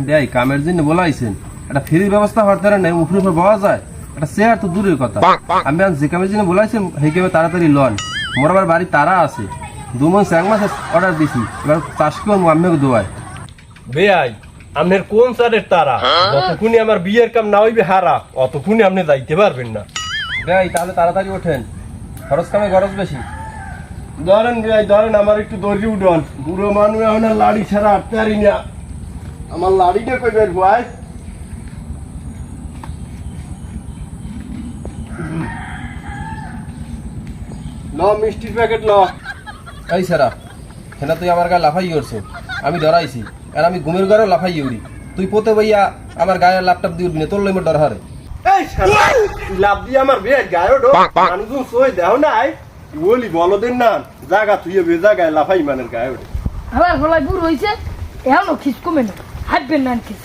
দেয় কামের জন্য বলাইছেন। একটা ফ্রির ব্যবস্থা হওয়ার দ্বারা নেই উপরে উপরে বলা যায়। একটা চেয়ার তো দূরের কথা। আমি আজ যে কামের জন্য বলাইছেন সেই কামে তাড়াতাড়ি লন। মোর আবার বাড়ি তারা আছে। দু মাস এক মাস অর্ডার দিছি। এবার চাষ করব আমি দোয়াই বেআই আপনার কোন স্যারের তারা? যতক্ষণই আমার বিয়ের কাম না হইবে হারা। অতক্ষণই আপনি যাইতে পারবেন না। দেয় তাহলে তাড়াতাড়ি ওঠেন। খরচ কামে খরচ বেশি। ধরেন বেআই ধরেন আমার একটু দর্জি উঠন। বুড়ো মানুষ এখন আর লাড়ি ছাড়া হাঁটতে পারি না। আমার লাড়িটা কই বের ভাই ন মিষ্টির প্যাকেট ন এই সেরা সেটা তুই আমার গায়ে লাফাই করছ। আমি ডরাইছি আর আমি ঘুমের ঘরেও লাফাই উড়ি। তুই পোতে বইয়া আমার গায়ে ল্যাপটপ দিয়ে উঠবি না তোর লইমে ডর হারে। এই শালা, তুই লাভ দিয়ে আমার বিয়ে গায়ে ডো মানুষজন সই দেও নাই। বলি বলদের না জাগা তুই বেজা গায়ে লাফাই মানের গায়ে ওঠে আমার গলায় বুড়ো হয়েছে এখনও খিস কমে না। হাঁটবেন না খিস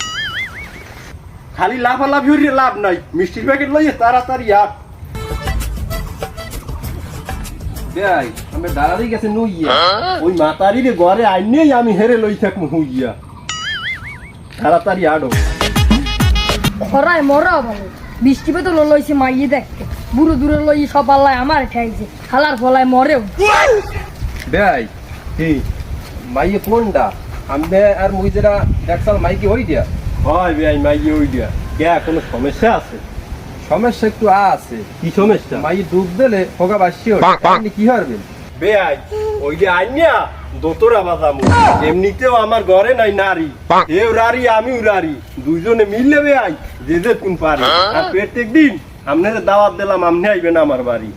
খালি লাফালাফি হইলে লাভ নাই। মিষ্টির প্যাকেট লইয়ে তাড়াতাড়ি হাট আমি গেছে নুইয়া। ওই মাতারি রে ঘরে আইনেই আমি হেরে লই থাকব হুইয়া। তাড়াতাড়ি আডো। খরায় মরা ভালো বৃষ্টি পেতে লইছে মাইয়ে দেখতে। বুড়ো দূরে লই সব আল্লাহ আমার খালার ফলায় মরেও। কি? মাইয়ে কোনটা আমি আর মুই যেটা দেখছাল মাইকে হই দিয়া? হয় বেআই মাইয়ে ওই দিয়া। কে কোনো সমস্যা আছে? সমস্যা একটু আছে। কি সমস্যা? মাইয়ে ডুব দিলে হোগা বাসি আপনি কি হারবেন? বেআই ওই যে আইনিয়া দোতরা বাজামু। এমনিতেও আমার ঘরে নাই নারী। এও রারি আমিও রারি দুইজনে মিললে বেআই যে যে কোন পারি। আর প্রত্যেক দিন আপনাদের দাওয়াত দিলাম আপনি আইবেন আমার বাড়ি।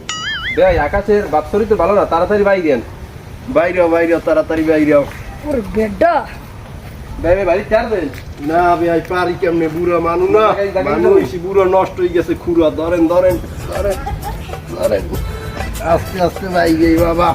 দেয় আকাশের বাপসরি তো ভালো না তাড়াতাড়ি বাই দেন বাইরে বাইরে তাড়াতাড়ি বাইরে ওর বেডা দেয় বাড়ি চার দেন না বেআই পারি কেমনে? বুড়ো মানু না। মানুষ বুড়ো নষ্ট হয়ে গেছে খুড়া। ধরেন ধরেন ধরেন ধরেন। আস্তে আস্তে বাইরে বাবা।